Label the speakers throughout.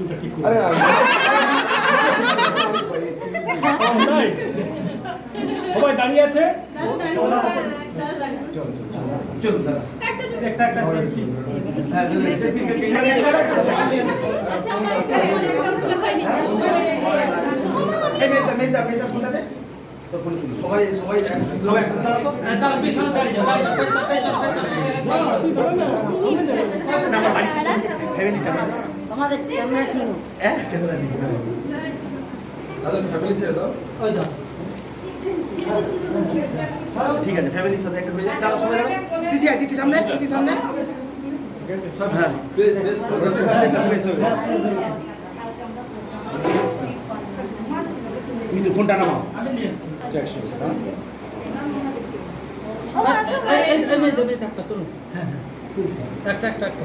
Speaker 1: চুলটা ঠিক করে সবাই দাঁড়িয়ে আছে?
Speaker 2: হ্যাঁ সবাই সবাই সবাই একসাথে দাঁড়াও তো
Speaker 3: তোমাদের ক্যামেরা ঠিক
Speaker 2: হ্যাঁ ক্যামেরা ফ্যামিলি ছেড়ে দাও। ঠিক আছে ফ্যামিলির সাথে একটা হয়ে যায় দাও সবাই দিদি দিদি সামনে দিদি সামনে। সব হ্যাঁ। কিন্তু ফোনটা নামাও। হ্যাঁ হ্যাঁ। হয়ে আট আটটাই
Speaker 4: একটা।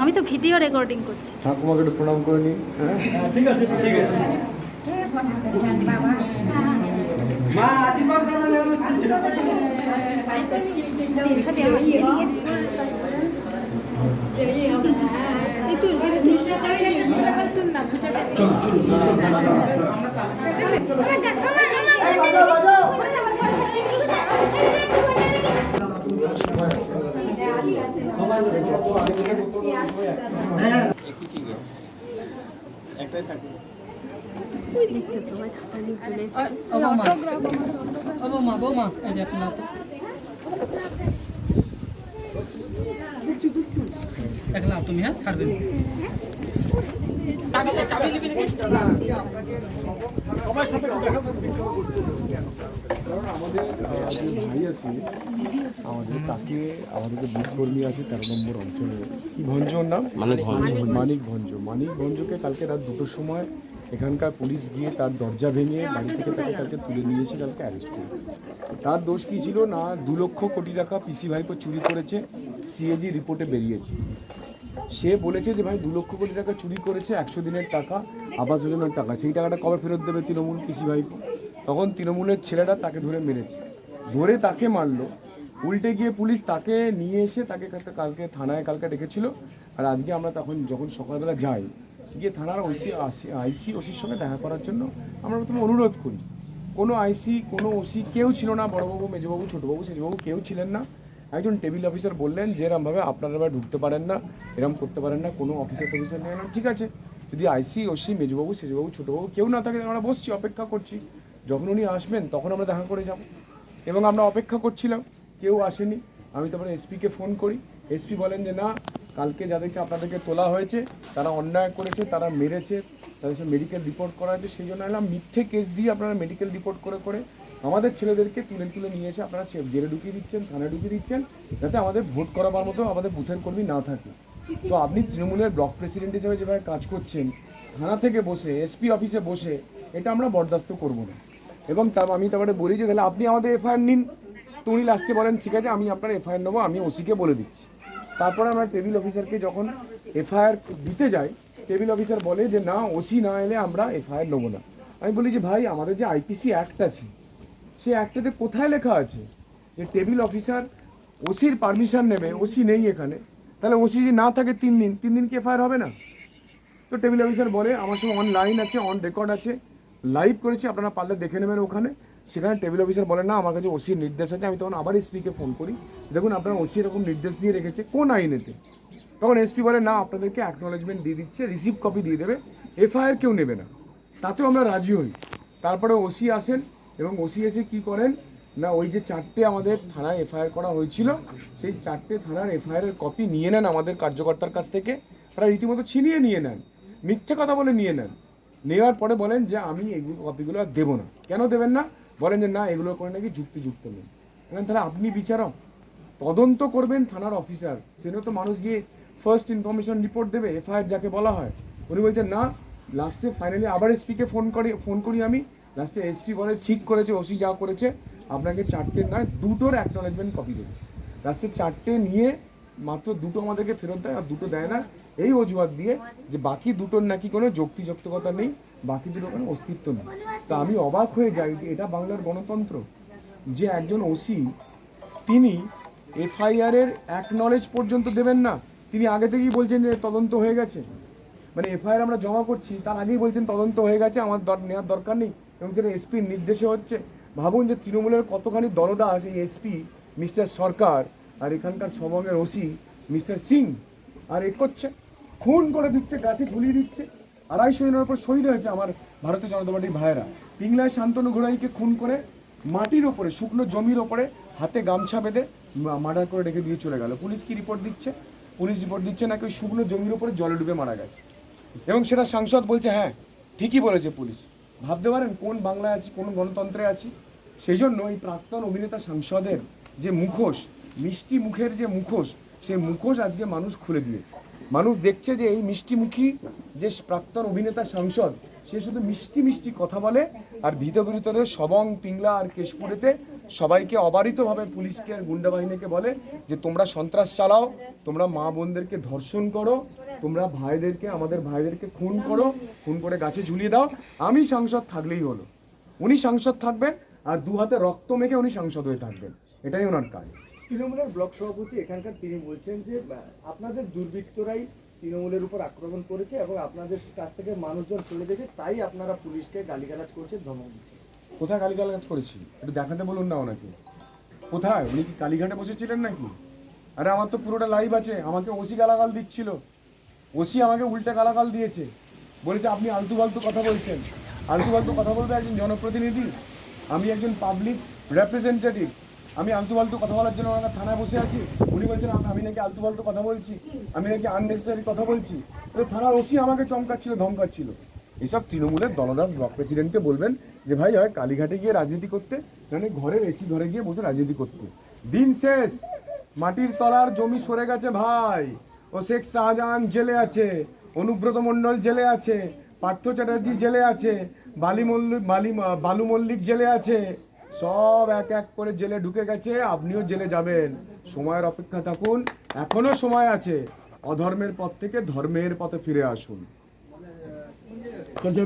Speaker 4: আমি তো ভিডিও রেকর্ডিং করছি।
Speaker 2: ঠাকুমাকে একটু প্রণাম করে নি হ্যাঁ?
Speaker 1: ঠিক আছে ঠিক আছে।
Speaker 2: মা আশীর্বাদ করো
Speaker 5: তুমি হ্যাঁ ছাড়বেন
Speaker 1: সবার সাথে দেখা করবি।
Speaker 6: কারণ আমাদের যে ভাই আছে আমাদের তাকে আমাদের যে বুথ কর্মী আছে তেরো নম্বর অঞ্চলে। কি ভঞ্জ নাম? মানিক ভঞ্জ মানিক ভঞ্জ মানিক ভঞ্জকে কালকে রাত দুটোর সময় এখানকার পুলিশ গিয়ে তার দরজা ভেঙে বাড়ি থেকে তাকে কালকে তুলে নিয়ে এসে কালকে অ্যারেস্ট করেছে। তার দোষ কী ছিল না? দু লক্ষ কোটি টাকা পিসি ভাইপো চুরি করেছে সিএজি রিপোর্টে বেরিয়েছে। সে বলেছে যে ভাই দু লক্ষ কোটি টাকা চুরি করেছে একশো দিনের টাকা আবাস যোজনার টাকা। সেই টাকাটা কবে ফেরত দেবে তৃণমূল পিসি ভাইপো? তখন তৃণমূলের ছেলেরা তাকে ধরে মেরেছে। ধরে তাকে মারলো। উল্টে গিয়ে পুলিশ তাকে নিয়ে এসে তাকে কালকে- থানায়, কালকে ডেকেছিল। আর আজকে আমরা তখন যখন সকালবেলা যাই, গিয়ে থানার ওসি আইসি ওসির সঙ্গে দেখা করার জন্য আমরা প্রথমে অনুরোধ করি। কোনো আইসি, কোনো ওসি কেউ ছিল না, বড়বাবু, মেজবাবু, ছোটবাবু সেজবাবু কেউ ছিলেন না। একজন টেবিল অফিসার বললেন যে এরমভাবে আপনারা এবার ঢুকতে পারেন না, এরম করতে পারেন না, কোনো অফিসার টফিসার নেই না। ঠিক আছে, যদি আইসি, ওসি, মেজবাবু সেজবাবু ছোটবাবু কেউ না থাকে, আমরা বসছি, অপেক্ষা করছি। যখন উনি আসবেন, তখন আমরা দেখা করে যাব। এবং আমরা অপেক্ষা করছিলাম, কেউ আসেনি। আমি তারপরে এসপিকে ফোন করি। এসপি বলেন যে, না, কালকে যাদেরকে আপনাদেরকে তোলা হয়েছে, তারা অন্যায় করেছে, তারা মেরেছে, তাদের সাথে মেডিকেল রিপোর্ট করা হয়েছে। সেই জন্য এলাম, মিথ্যে কেস দিয়ে আপনারা মেডিকেল রিপোর্ট করে করে আমাদের ছেলেদেরকে তুলে তুলে নিয়ে এসে আপনারা জেলে ঢুকিয়ে দিচ্ছেন, থানায় ঢুকিয়ে দিচ্ছেন, যাতে আমাদের ভোট করাবার মতো আমাদের বুথের কর্মী না থাকে। তো আপনি তৃণমূলের ব্লক প্রেসিডেন্ট হিসেবে যেভাবে কাজ করছেন, থানা থেকে বসে, এসপি অফিসে বসে, এটা আমরা বরদাস্ত করব না। এবং তার আমি তারপরে বলি যে তাহলে আপনি আমাদের এফআইআর নিন। তো উনি লাস্টে বলেন, ঠিক আছে, আমি আপনার এফআইআর নেব, আমি ওসিকে বলে দিচ্ছি। তারপরে আমরা টেবিল অফিসারকে যখন এফআইআর দিতে যাই টেবিল অফিসার বলে যে, না ওসি না এলে আমরা এফআইআর নেব না। আমি বলি যে, ভাই, আমাদের যে আইপিসি অ্যাক্ট আছে সেই অ্যাক্টেতে কোথায় লেখা আছে? যে টেবিল অফিসার ওসির পারমিশন নেবে ওসি নেই এখানে। তাহলে ওসি যদি না থাকে তিন দিন তিন দিন কি এফআইআর হবে না? তো টেবিল অফিসার বলে, আমার সঙ্গে অনলাইন আছে অন রেকর্ড আছে। লাইভ করেছি, আপনারা পারলে দেখে নেবেন ওখানে। সেখানে টেবিল অফিসার বলেন না, আমার কাছে ওসির নির্দেশ আছে, আমি তখন আবার এসপিকে ফোন করি। দেখুন, আপনার ওসি এরকম নির্দেশ দিয়ে রেখেছে, কোন আইনেতে? তখন এসপি বলে, না, আপনাদেরকে অ্যাকনোলেজমেন্ট দিয়ে দিচ্ছে রিসিভ কপি দিয়ে দেবে এফআইআর কেউ নেবে না। তাতেও আমরা রাজি হই। তারপরে ওসি আসেন এবং ওসি এসে কি করেন? না, ওই যে চারটে আমাদের থানায় এফআইআর করা হয়েছিল, সেই চারটে থানার এফআইআর এর কপি নিয়ে নেন আমাদের কার্যকর্তার কাছ থেকে। তারা রীতিমতো ছিনিয়ে নিয়ে নেন। মিথ্যে কথা বলে নিয়ে নেন। নেওয়ার পরে বলেন যে আমি এগুলো কপিগুলো আর দেবো না। কেন দেবেন না? বলেন যে না, এগুলো করে নাকি যুক্তিযুক্ত নেই। বলেন, তাহলে আপনি বিচারক, তদন্ত করবেন থানার অফিসার সেটা তো মানুষ গিয়ে ফার্স্ট ইনফরমেশন রিপোর্ট দেবে এফআইআর যাকে বলা হয়। উনি বলছেন না লাস্টে ফাইনালি আবার এসপিকে ফোন করে ফোন করি আমি। লাস্টে এসপি বলে, ঠিক করেছে ওসি যা করেছে, আপনাকে চারটে নয়, দুটোর অ্যাকনোলেজমেন্ট কপি দেবে। লাস্টে চারটে নিয়ে মাত্র দুটো আমাদেরকে ফেরত দেয়, আর দুটো দেয় না। এই অজুহাত দিয়ে যে বাকি দুটোর নাকি কোনো যুক্তিযুক্তকতা নেই, বাকি দুটোর কোনো অস্তিত্ব নেই। তা আমি অবাক হয়ে যাই যে এটা বাংলার গণতন্ত্র। যে একজন ওসি, তিনি এফআইআর এর অ্যাকনলেজ পর্যন্ত দেবেন না। তিনি আগে থেকেই বলছেন যে তদন্ত হয়ে গেছে। মানে এফআইআর আমরা জমা করছি, তার আগেই বলছেন তদন্ত হয়ে গেছে, আমার দর- নেওয়ার দরকার নেই। এবং যেটা এসপির নির্দেশে হচ্ছে, ভাবুন যে তৃণমূলের কতখানি দলদাস এই এসপি, মিস্টার সরকার, আর এখানকার সবঙ্গের ওসি, মিস্টার সিং, আর এ করছে। খুন করে দিচ্ছে, গাছে ঝুলিয়ে দিচ্ছে। আড়াইশো জনের উপর শহীদ হয়েছে আমার ভারতীয় জনতা পার্টির ভাইয়েরা। পিংলায় শান্তনু ঘোড়াইকে খুন করে মাটির ওপরে, শুকনো জমির ওপরে হাতে গামছা বেঁধে মার্ডার করে রেখে দিয়ে চলে গেল। পুলিশ কি রিপোর্ট দিচ্ছে? পুলিশ রিপোর্ট দিচ্ছে নাকি ওই শুকনো জমির ওপরে জলে ডুবে মারা গেছে? এবং সেটা সাংসদ বলছে হ্যাঁ ঠিকই বলেছে পুলিশ। ভাবতে পারেন কোন বাংলায় আছি, কোন গণতন্ত্রে আছি? সেই জন্য এই প্রাক্তন অভিনেতা সাংসদের যে মুখোশ, মিষ্টি মুখের যে মুখোশ, সেই মুখোশ আজকে মানুষ খুলে দিয়েছে। মানুষ দেখছে যে এই মিষ্টিমুখী যে প্রাক্তন অভিনেতা সাংসদ, সে শুধু মিষ্টি মিষ্টি কথা বলে আর ভিতর ভিতরে সবং, পিংলা আর কেশপুরেতে সবাইকে অবারিতভাবে পুলিশকে আর গুন্ডা বাহিনীকে বলে যে তোমরা সন্ত্রাস চালাও, তোমরা মা বোনদেরকে ধর্ষণ করো, তোমরা ভাইদেরকে, আমাদের ভাইদেরকে খুন করো, খুন করে গাছে ঝুলিয়ে দাও। আমি সাংসদ থাকলেই হলো। উনি সাংসদ থাকবেন আর দু হাতে রক্ত মেখে উনি সাংসদ হয়ে থাকবেন। এটাই ওনার কাজ।
Speaker 7: তৃণমূলের ব্লক সভাপতি এখানকার তিনি বলছেন যে আপনাদের দুর্বৃত্তরাই তৃণমূলের উপর আক্রমণ করেছে এবং আপনাদের কাছ থেকে মানুষজন চলে গেছে, তাই আপনারা পুলিশকে গালিগালাজ করছেন, ধমক দিচ্ছেন।
Speaker 6: কোথায় কালীঘাট করেছি? একটু দেখাতে বলুন না ওনাকে। কোথায়? উনি কি কালীঘাটে বসেছিলেন নাকি? আরে আমার তো পুরোটা লাইভ আছে, আমাকে ওসি গালাগাল দিচ্ছিল। ওসি আমাকে উল্টে গালাগাল দিয়েছে। বলেছে, আপনি আলতু ফালতু কথা বলছেন। আলতু ফালতু কথা বলতে একজন জনপ্রতিনিধি? আমি একজন পাবলিক রেপ্রেজেন্টেটিভ আমি আলতু ফালতু কথা বলার জন্য ওনার থানায় বসে আছি। উনি বলছেন, আমি নাকি আলতু ফালতু কথা বলছি। আমি নাকি আননেসেসারি কথা বলছি। তো থানার ওসি আমাকে চমকাচ্ছিল, ধমকাচ্ছিল। এসব তৃণমূলের দলদাস ব্লক প্রেসিডেন্টকে বলবেন যে, ভাই, হয় কালীঘাটে গিয়ে রাজনীতি করতে মানে ঘরের এসি ঘরে গিয়ে বসে রাজনীতি করতে। দিন শেষ, মাটির তলার জমি সরে গেছে ভাই। ও শেখ শাহজাহান জেলে আছে, অনুব্রত মণ্ডল জেলে আছে, পার্থ চ্যাটার্জি জেলে আছে বালি মল্লিক বালি, বালু মল্লিক জেলে আছে। সব এক এক করে জেলে ঢুকে গেছে, আপনিও জেলে যাবেন। সময়ের অপেক্ষা থাকুন, এখনও সময় আছে। অধর্মের পথ থেকে ধর্মের পথে ফিরে আসুন।